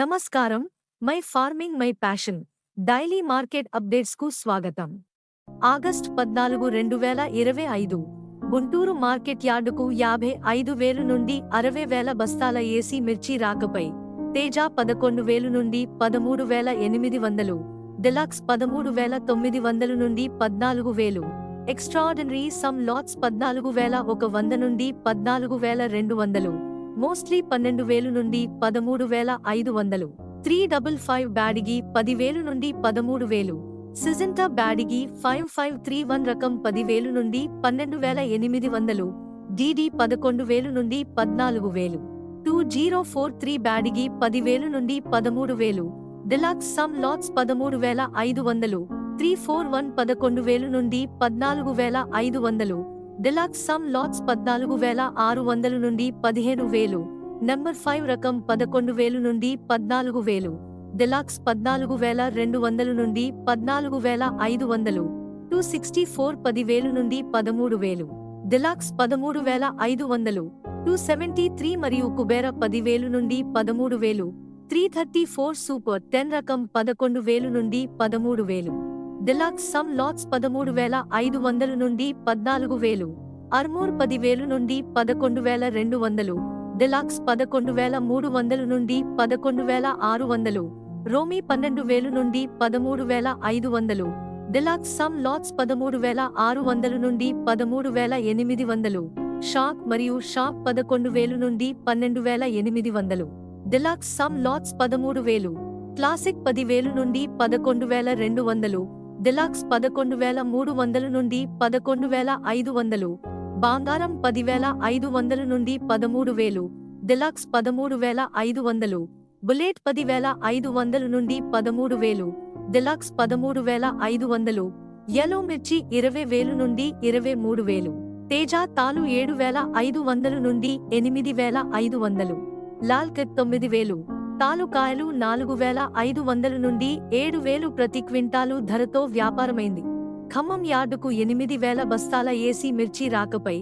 నమస్కారం. My farming my passion. Daily market అప్డేట్స్కు స్వాగతం. August పద్నాలుగు రెండు వేల ఇరవై ఐదు. గుంటూరు మార్కెట్ యార్డుకు యాభై ఐదు వేలు నుండి అరవై వేల బస్తాల ఏసీ మిర్చి రాకపై. తేజ పదకొండు వేలు నుండి పదమూడు వేల ఎనిమిది వందలు. డిలక్స్ పదమూడు వేల తొమ్మిది వందలు నుండి పద్నాలుగు వేలు. ఎక్స్ట్రాడినరీ సమ్ లాట్స్ పద్నాలుగు వేల ఒక వంద నుండి పద్నాలుగు వేల రెండు వందలు. మోస్ట్లీ పన్నెండు వేలు నుండి పదమూడు వేల ఐదు వందలు. త్రీ డబుల్ ఫైవ్ బ్యాడిగి పదివేలు నుండి పదమూడు వేలు. Syngenta Byadgi five five three one రకం పదివేలు నుండి పన్నెండు వేల ఎనిమిది వందలు. డిడి పదకొండు వేలు నుండి పద్నాలుగు వేలు. Two zero four three Byadgi పదివేలు నుండి పదమూడు వేలు. డిలాక్స్ సమ్ లాట్స్ పదమూడు వేల ఐదు వందలు. త్రీ ఫోర్ వన్ పదకొండు వేలు నుండి పద్నాలుగు వేల ఐదు వందలు. డిలాక్స్ సమ్ లాట్స్ పద్నాలుగు వేల ఆరు వందలు నుండి పదిహేను వేలు. నెంబర్ ఫైవ్ రకం పదకొండు వేలు నుండి పద్నాలుగు వేలు. డిలాక్స్ పద్నాలుగు వేల రెండు వందలు నుండి పద్నాలుగు వేల ఐదు వందలు. టూ సిక్స్టీ ఫోర్ పదివేలు నుండి పదమూడు వేలు. డిలాక్స్ పదమూడు వేల ఐదు వందలు. టూ సెవెంటీ త్రీ మరియు కుబేర పదివేలు నుండి పదమూడు వేలు. Three thirty four super ten రకం పదకొండు వేలు నుండి పదమూడు వేలు. డిలాక్స్ సమ్ లాట్స్ పదమూడు వేల ఐదు వందలు నుండి పద్నాలుగు వేలు. అర్మూర్ పదివేలు నుండి పదకొండు వేల రెండు వందలు. డిలాక్స్ పదకొండు వేల మూడు వందలు నుండి పదకొండు వేల ఆరు వందలు. రోమీ పన్నెండు వేలు నుండి పదమూడు వేల ఐదు వందలు. డిలాక్స్ సమ్ లాట్స్ పదమూడు వేల ఆరు వందలు నుండి పదమూడు వేల ఎనిమిది వందలు. షాక్ మరియు షాక్ పదకొండు వేలు నుండి పన్నెండు వేల ఎనిమిది వందలు. డిలాక్స్ సమ్ లాట్స్ పదమూడు వేలు. క్లాసిక్ పదివేలు నుండి పదకొండు వేల రెండు వందలు. డిలాక్స్ పదకొండు వేల మూడు వందల నుండి పదకొండు వేల ఐదు వందలు బంగారం పదివేల ఐదు వందల నుండి పదమూడు వేలు డిలాక్స్ పదమూడు వేల ఐదు వందలు బుల్లెట్ పదివేల ఐదు వందలు నుండి పదమూడు వేలు డిలాక్స్ పదమూడు వేల ఐదు వందలు యలో మిర్చి ఇరవై వేలు నుండి ఇరవై మూడు వేలు తేజ తాలు ఏడు వేల ఐదు వందలు నుండి ఎనిమిది వేల ఐదు వందలు లాల్ కట్ తొమ్మిది వేలు. తాలుకాయలు నాలుగు వేల ఐదు వందల నుండి ఏడు వేలు ప్రతి క్వింటాలు ధరతో వ్యాపారమైంది. ఖమ్మం యార్డుకు ఎనిమిది వేల బస్తాల ఏసీ మిర్చి రాకపై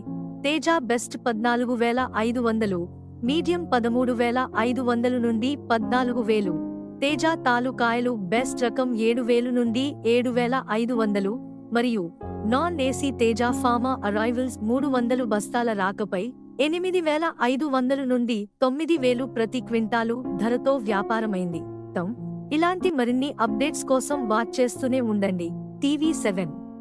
తేజ బెస్ట్ పద్నాలుగు వేల ఐదు వందలు మీడియం పదమూడు వేల ఐదు వందలు నుండి పద్నాలుగు వేలు తేజ తాలుకాయలు బెస్ట్ రకం ఏడు వేలు నుండి ఏడు వేల ఐదు వందలు మరియు నాన్ ఏసీ తేజ ఫార్మా అరైవల్స్ మూడు వందలు బస్తాల రాకపై ఎనిమిది వేల ఐదు వందల నుండి తొమ్మిది వేలు ప్రతి క్వింటాలు ధరతో వ్యాపారమైంది. తం. ఇలాంటి మరిన్ని అప్డేట్స్ కోసం వాచ్ చేస్తూనే ఉండండి. TV seven.